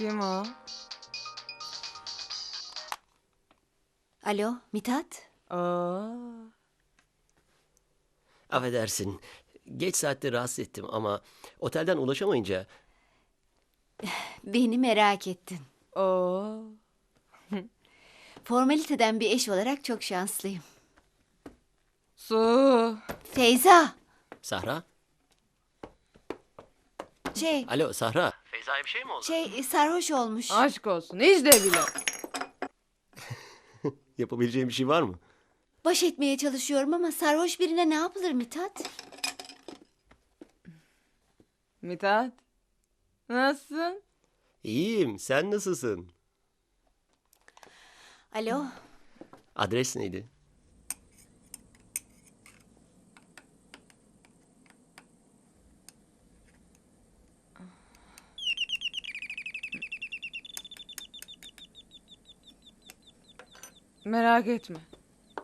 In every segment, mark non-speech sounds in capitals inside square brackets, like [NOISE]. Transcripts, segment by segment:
O? Alo, Mithat? Oo. Affedersin. Geç saatte rahatsız ettim ama otelden ulaşamayınca Beni merak ettin. Oo. Formaliteden bir eş olarak çok şanslıyım. Su. Feyza! Sahra. Şey, Alo Sahra. Feyza'ya bir şey mi oldu? şey sarhoş olmuş. Aşk olsun. Hiç de bile. [LAUGHS] Yapabileceğim bir şey var mı? Baş etmeye çalışıyorum ama sarhoş birine ne yapılır Mithat? Mithat. Nasılsın? İyiyim. Sen nasılsın? Alo, Adres neydi? Merak etme.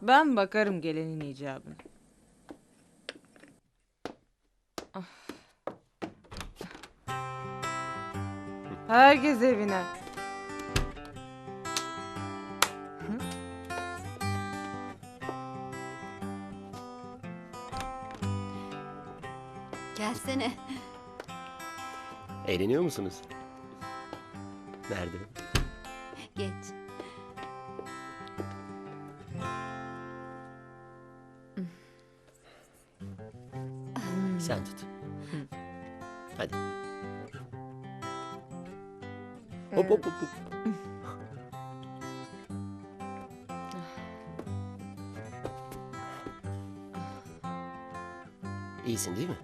Ben bakarım gelenin icabına. Ah. Herkes evine. gelsene. Eğleniyor musunuz? Nerede? Geç. Sen tut. Hadi. Hop hop hop. İyisin değil mi?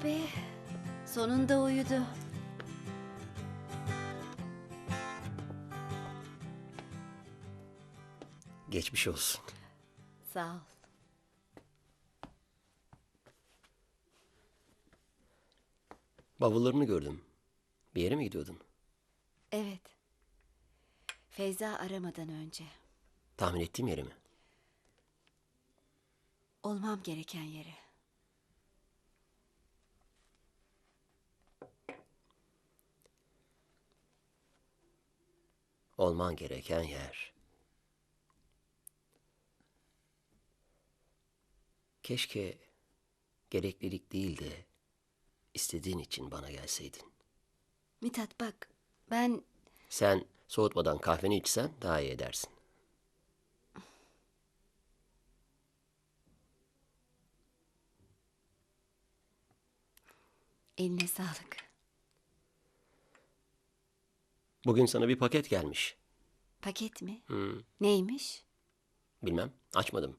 Oh be, sonunda uyudu. Geçmiş olsun. Sağ ol. Bavullarını gördüm. Bir yere mi gidiyordun? Evet. Feyza aramadan önce. Tahmin ettiğim yere mi? Olmam gereken yere. Olman gereken yer. Keşke gereklilik değil de istediğin için bana gelseydin. Mithat bak, ben Sen soğutmadan kahveni içsen daha iyi edersin. eline sağlık. Bugün sana bir paket gelmiş. Paket mi? Hmm, Neymiş? bilmem, açmadım.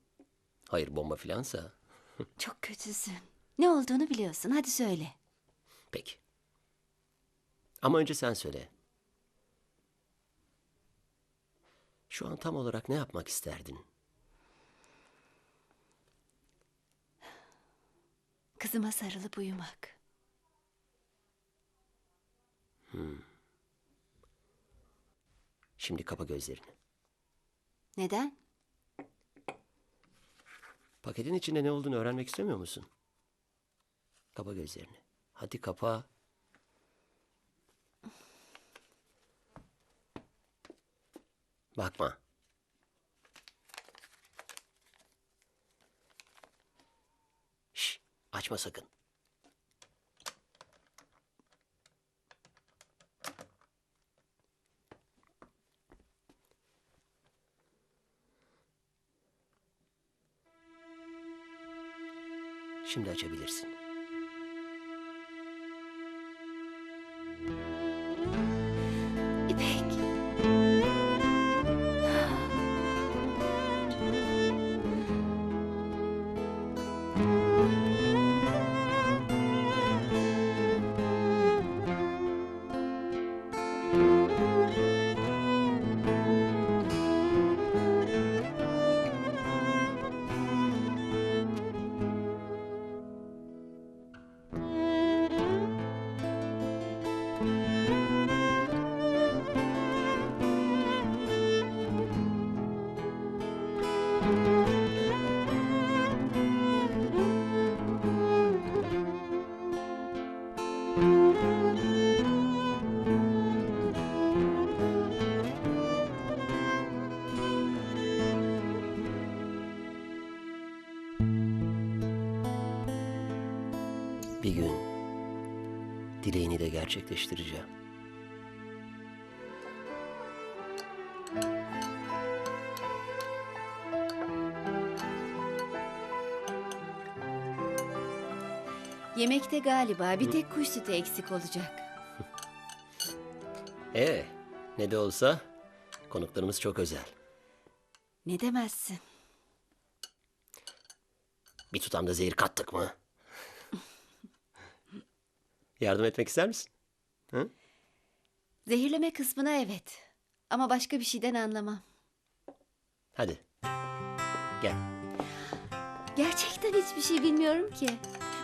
Hayır bomba filansa. [LAUGHS] Çok kötüsün. Ne olduğunu biliyorsun. Hadi söyle. Peki. Ama önce sen söyle. Şu an tam olarak ne yapmak isterdin? Kızıma sarılıp uyumak. Şimdi kapa gözlerini. Neden? Paketin içinde ne olduğunu öğrenmek istemiyor musun? Kapa gözlerini. Hadi kapa. Bakma. Şş, açma sakın. Şimdi açabilirsin. Bir gün dileğini de gerçekleştireceğim. Yemekte galiba bir tek kuş sütü eksik olacak. [LAUGHS] Ee, ne de olsa konuklarımız çok özel. Ne demezsin. Bir tutam da zehir kattık mı? Yardım etmek ister misin? Zehirleme kısmına evet. Ama başka bir şeyden anlamam. Hadi. Gel. Gerçekten hiçbir şey bilmiyorum ki.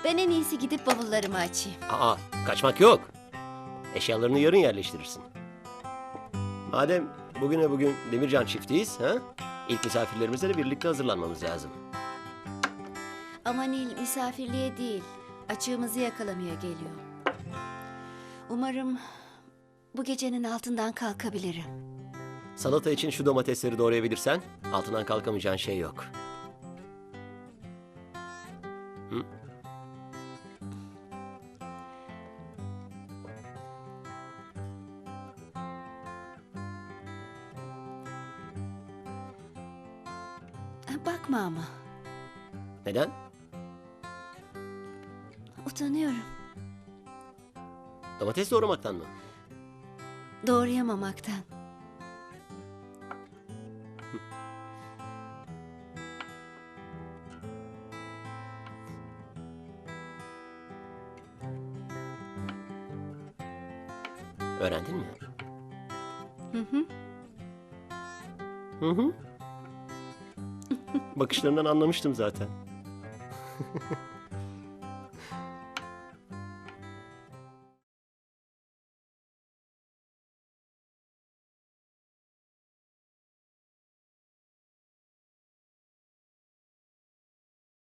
Ben en iyisi gidip bavullarımı açayım. Aa, kaçmak yok. Eşyalarını yarın yerleştirirsin. Madem bugüne bugün Demircan çiftiyiz, ha? İlk misafirlerimize de birlikte hazırlanmamız lazım. Ama Nil misafirliğe değil, açığımızı yakalamaya geliyor. Umarım bu gecenin altından kalkabilirim. Salata için şu domatesleri doğrayabilirsen altından kalkamayacağın şey yok. Bakma ama, Neden? utanıyorum. Domates doğramaktan mı? Doğrayamamaktan. Öğrendin mi? Hı hı. Hı hı. Bakışlarından anlamıştım zaten. [LAUGHS]